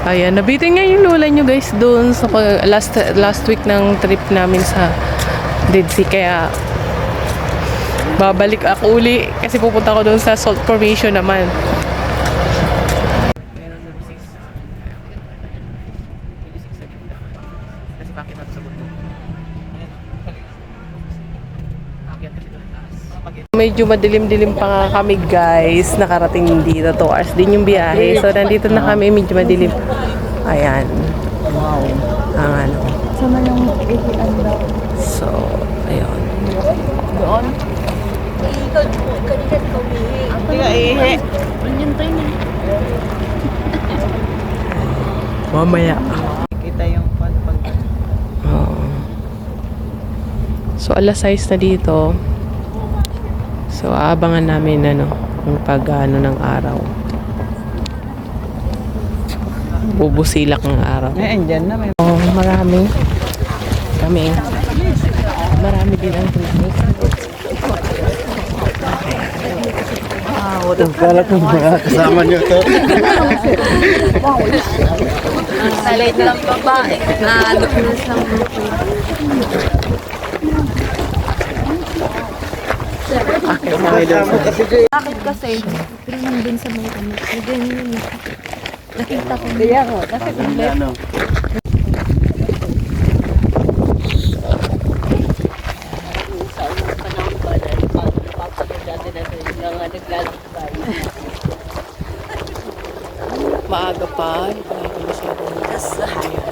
Ayan, nabitin nga yung lola nyo guys doon sa pag- last last week ng trip namin sa Dead. Kaya babalik ako uli kasi pupunta ko doon sa salt formation naman. Medyo madilim-dilim pa nga kami guys. Nakarating dito. 2 hours din yung biyahe. So, nandito na kami. Medyo madilim. Ayan. Wow. Ang ano. Sama yung ihian daw. So, ayun. Doon? Ikaw, kanina ka umihi. Ako nga ihi. Ganyan tayo na. Mamaya. Kita yung pag Oo. So, alas 6 na dito. So, aabangan namin ano, yung pag ano ng araw. Bubusilak ng araw. Eh, andyan na may Oh, marami. Kami. Marami din ang tulis. Kala ko mga kasama niyo to. Salit lang babae. Naano ko na sa grupo. Akit kami doon sa Bakit kasi? Pero nandun sa may ano. Ganyan yun. Nakita ko. Kaya ko. Kasi ulit. Maaga pa. Hindi pa natin masyadong ayan. So,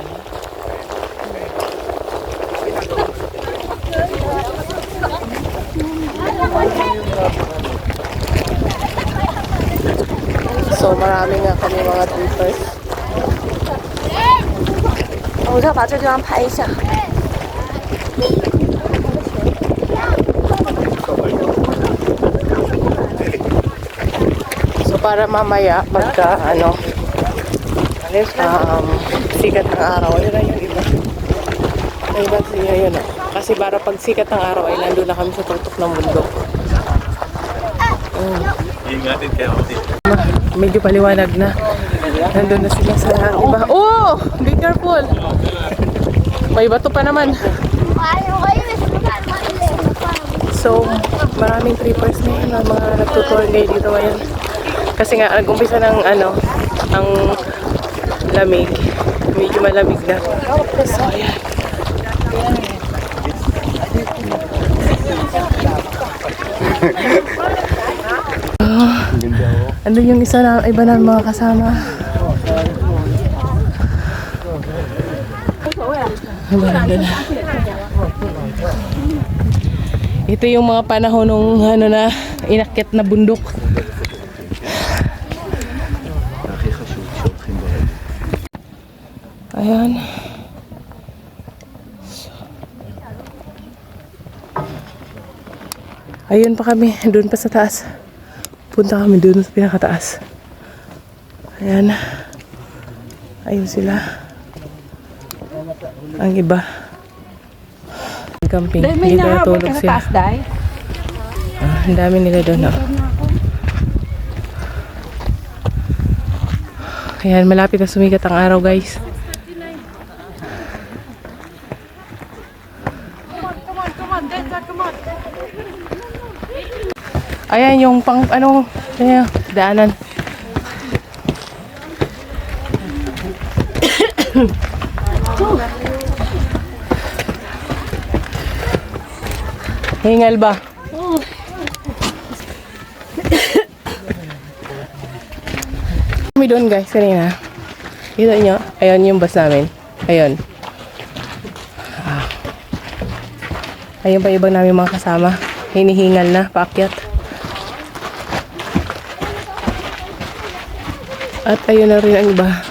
marami nga kami mga troopers. Oh, sa pato dyan pa isa. So para mamaya pagka ano um, sikat ng araw ayun na yung iba ay iba siya yun oh. kasi para pag sikat ng araw ay nandun na kami sa tutok ng mundo mm. ingatin kayo Medyo paliwanag na. Nandun na sila sa iba. Oh! Be careful! May bato pa naman. So, maraming trippers na yun, mga nagtutour day dito ngayon. Kasi nga, nag-umpisa ng ano, ang lamig. Medyo malamig na. So, ayan. Ah, andun yung isa na, iba na mga kasama. Ito yung mga panahon nung ano na inakyat na bundok. Ayan. Ayun pa kami, doon pa sa taas. Punta kami doon sa pinakataas. Ayan. Ayun sila. Ang iba. Camping. May Dito nahabol ka sa taas, Day? Ah, ang dami nila doon. Oh. Ayan, malapit na sumikat ang araw, guys. Ayan yung pang ano, ayan, daanan. Hingal ba? Kami doon guys kanina. Kita nyo? Ayun yung bus namin. Ayun. Ah. Ayun pa ibang namin mga kasama. Hinihingal na, paakyat. At ayun na rin ang iba.